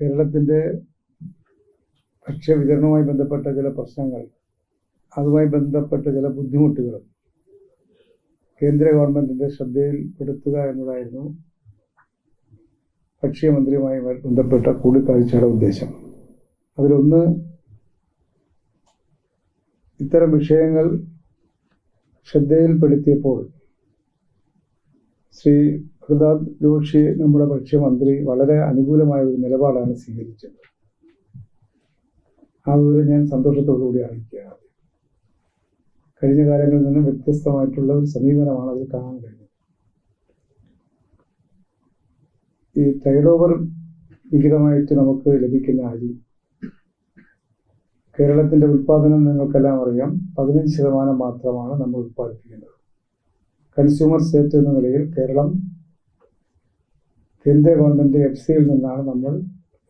കേരളത്തിന്റെ ഭക്ഷ്യവിതരണവുമായി ബന്ധപ്പെട്ട ചില പ്രശ്നങ്ങൾ അതുമായി ബന്ധപ്പെട്ട ചില ബുദ്ധിമുട്ടുകളും കേന്ദ്ര ഗവൺമെന്റിന്റെ ശ്രദ്ധയിൽപ്പെടുത്തുക എന്നതായിരുന്നു ഭക്ഷ്യമന്ത്രിയുമായി ബന്ധപ്പെട്ട കൂടിക്കാഴ്ചയുടെ ഉദ്ദേശം. അതിലൊന്ന് ഇത്തരം വിഷയങ്ങൾ ശ്രദ്ധയിൽപ്പെടുത്തിയപ്പോൾ ശ്രീ പ്രതാപ് ജോഷി നമ്മുടെ ഭക്ഷ്യമന്ത്രി വളരെ അനുകൂലമായ ഒരു നിലപാടാണ് സ്വീകരിച്ചത്. ആ വിവരം ഞാൻ സന്തോഷത്തോടുകൂടി അറിയിക്കുകയാണ്. കഴിഞ്ഞ കാലങ്ങളിൽ നിന്നും വ്യത്യസ്തമായിട്ടുള്ള ഒരു സമീപനമാണ് അതിൽ കാണാൻ കഴിഞ്ഞത്. ഈ ടൈഡ് ഓവർ വിഹിതമായിട്ട് നമുക്ക് ലഭിക്കുന്ന അരി കേരളത്തിന്റെ ഉൽപാദനം നിങ്ങൾക്കെല്ലാം അറിയാം. പതിനഞ്ച് ശതമാനം മാത്രമാണ് നമ്മൾ ഉൽപ്പാദിപ്പിക്കുന്നത്. കൺസ്യൂമർ സ്റ്റേറ്റ് എന്ന നിലയിൽ കേരളം കേന്ദ്ര ഗവൺമെന്റ് എഫ് സിയിൽ നിന്നാണ് നമ്മൾ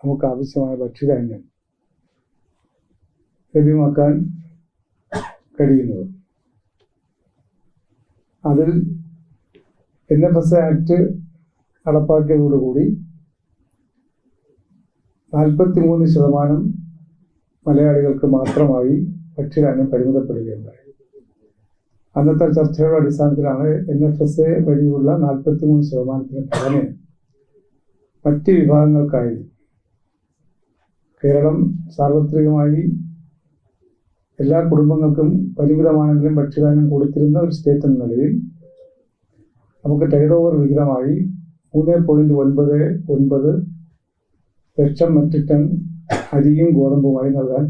നമുക്ക് ആവശ്യമായ ഭക്ഷ്യധാന്യം ലഭ്യമാക്കാൻ കഴിയുന്നത്. അതിൽ എൻ എഫ് എസ് ആക്ട് നടപ്പാക്കിയതോടുകൂടി നാൽപ്പത്തി മൂന്ന് ശതമാനം മലയാളികൾക്ക് മാത്രമായി ഭക്ഷ്യധാന്യം പരിമിതപ്പെടുകയുണ്ടായി. അന്നത്തെ ചർച്ചയുടെ അടിസ്ഥാനത്തിലാണ് എൻ എഫ് എസ് എ വഴിയുള്ള നാൽപ്പത്തി മൂന്ന് ശതമാനത്തിന് പുറമെ മറ്റ് വിഭാഗങ്ങൾക്കായി. കേരളം സാർവത്രികമായി എല്ലാ കുടുംബങ്ങൾക്കും പരിമിതമാണെങ്കിലും ഭക്ഷ്യധാന്യം കൊടുത്തിരുന്ന ഒരു സ്റ്റേറ്റ് എന്ന നിലയിൽ നമുക്ക് ടൈഡ് ഓവർ വിഹിതമായി മൂന്ന് പോയിന്റ് ഒൻപത് ഒൻപത് ലക്ഷം മെട്രിക് ടൺ അരിയും ഗോതമ്പുമായി നൽകാൻ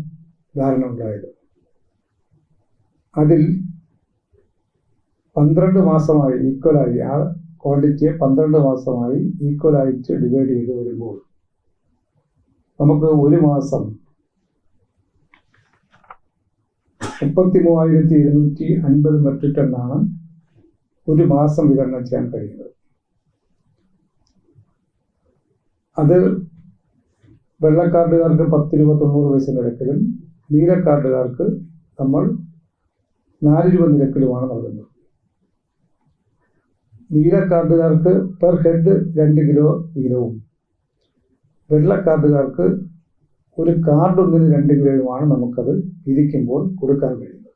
ധാരണ ഉണ്ടായത്. അതിൽ പന്ത്രണ്ട് മാസമായി ഈക്വലായി ആ ക്വാണ്ടിറ്റിയെ പന്ത്രണ്ട് മാസമായി ഈക്വലായിട്ട് ഡിവൈഡ് ചെയ്ത് വരുമ്പോൾ നമുക്ക് ഒരു മാസം മുപ്പത്തി മൂവായിരത്തി ഇരുന്നൂറ്റി അൻപത് മെട്രിക് ടണ്ണാണ് ഒരു മാസം വിതരണം ചെയ്യാൻ കഴിയുന്നത്. അത് വെള്ളക്കാർഡുകാർക്ക് പത്ത് രൂപ തൊണ്ണൂറ് പൈസ നിരക്കിലും നീലക്കാർഡുകാർക്ക് നമ്മൾ നാല് രൂപ നിരക്കിലുമാണ് നൽകുന്നത്. നീലക്കാർഡുകാർക്ക് പെർ ഹെഡ് രണ്ട് കിലോ വീതവും. വെള്ള കാർഡുകാർക്ക് ഒരു കാർഡ് ഒന്നിന് രണ്ട് കിലോയുമാണ് നമുക്കത് വിധിക്കുമ്പോൾ കൊടുക്കാൻ കഴിയുന്നത്.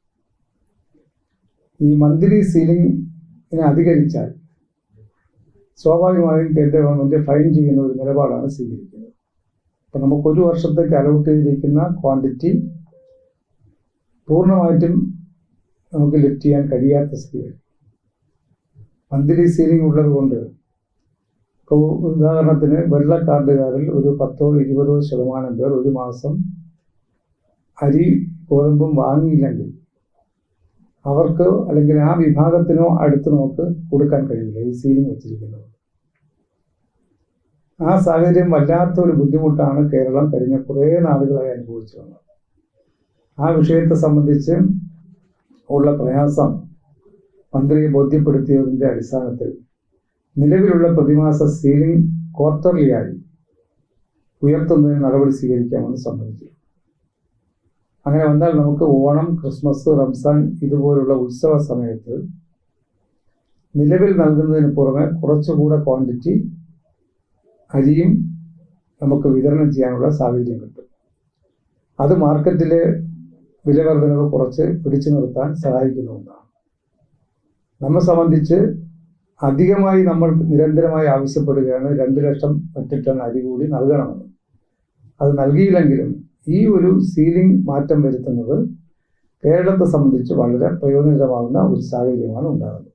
ഈ മന്ത്ലി സീലിംഗിനെ അധികരിച്ചാൽ സ്വാഭാവികമായും കേന്ദ്ര ഗവൺമെന്റ് ഫൈൻ ചെയ്യുന്ന ഒരു നിലപാടാണ് സ്വീകരിക്കുന്നത്. അപ്പം നമുക്ക് ഒരു വർഷത്തേക്ക് അലോട്ട് ചെയ്തിരിക്കുന്ന ക്വാണ്ടിറ്റി പൂർണമായിട്ടും നമുക്ക് ലിഫ്റ്റ് ചെയ്യാൻ കഴിയാത്ത സ്ഥിതി മന്ത്ലി സീലിംഗ് ഉള്ളത് കൊണ്ട് ഇപ്പോൾ ഉദാഹരണത്തിന് വെള്ള കാർഡുകാരിൽ ഒരു പത്തോ ഇരുപതോ ശതമാനം പേർ ഒരു മാസം അരി ഗോതമ്പും വാങ്ങിയില്ലെങ്കിൽ അവർക്ക് അല്ലെങ്കിൽ ആ വിഭാഗത്തിനോ അടുത്ത് നമുക്ക് കൊടുക്കാൻ കഴിയില്ല ഈ സീലിംഗ് വെച്ചിരിക്കുന്നത്. ആ സാഹചര്യം വല്ലാത്ത ഒരു ബുദ്ധിമുട്ടാണ് കേരളം കഴിഞ്ഞ കുറേ നാളുകളായി അനുഭവിച്ചു വന്നത്. ആ വിഷയത്തെ സംബന്ധിച്ച് ഉള്ള പ്രയാസം മന്ത്രിയെ ബോധ്യപ്പെടുത്തിയതിന്റെ അടിസ്ഥാനത്തിൽ നിലവിലുള്ള പ്രതിമാസ സീലിംഗ് ക്വാർട്ടർലിയായി ഉയർത്തുന്നതിന് നടപടി സ്വീകരിക്കാമെന്ന് സമ്മതിച്ചു. അങ്ങനെ വന്നാൽ നമുക്ക് ഓണം ക്രിസ്മസ് റംസാൻ ഇതുപോലുള്ള ഉത്സവ സമയത്ത് നിലവിൽ നൽകുന്നതിന് പുറമെ കുറച്ചുകൂടെ ക്വാണ്ടിറ്റി അരിയും നമുക്ക് വിതരണം ചെയ്യാനുള്ള സാഹചര്യം കിട്ടും അത് മാർക്കറ്റിലെ വില കുറച്ച് പിടിച്ചു നിർത്താൻ സഹായിക്കുന്ന ഒന്നാണ്. നമ്മെ സംബന്ധിച്ച് അധികമായി നമ്മൾ നിരന്തരമായി ആവശ്യപ്പെടുകയാണ് രണ്ട് ലക്ഷം മെട്രിക് ടൺ അരി കൂടി നൽകണമെന്ന്. അത് നൽകിയില്ലെങ്കിലും ഈ ഒരു സീലിംഗ് മാറ്റം വരുത്തുന്നത് കേരളത്തെ സംബന്ധിച്ച് വളരെ പ്രയോജനകരമാകുന്ന ഒരു സാഹചര്യമാണ് ഉണ്ടാകുന്നത്.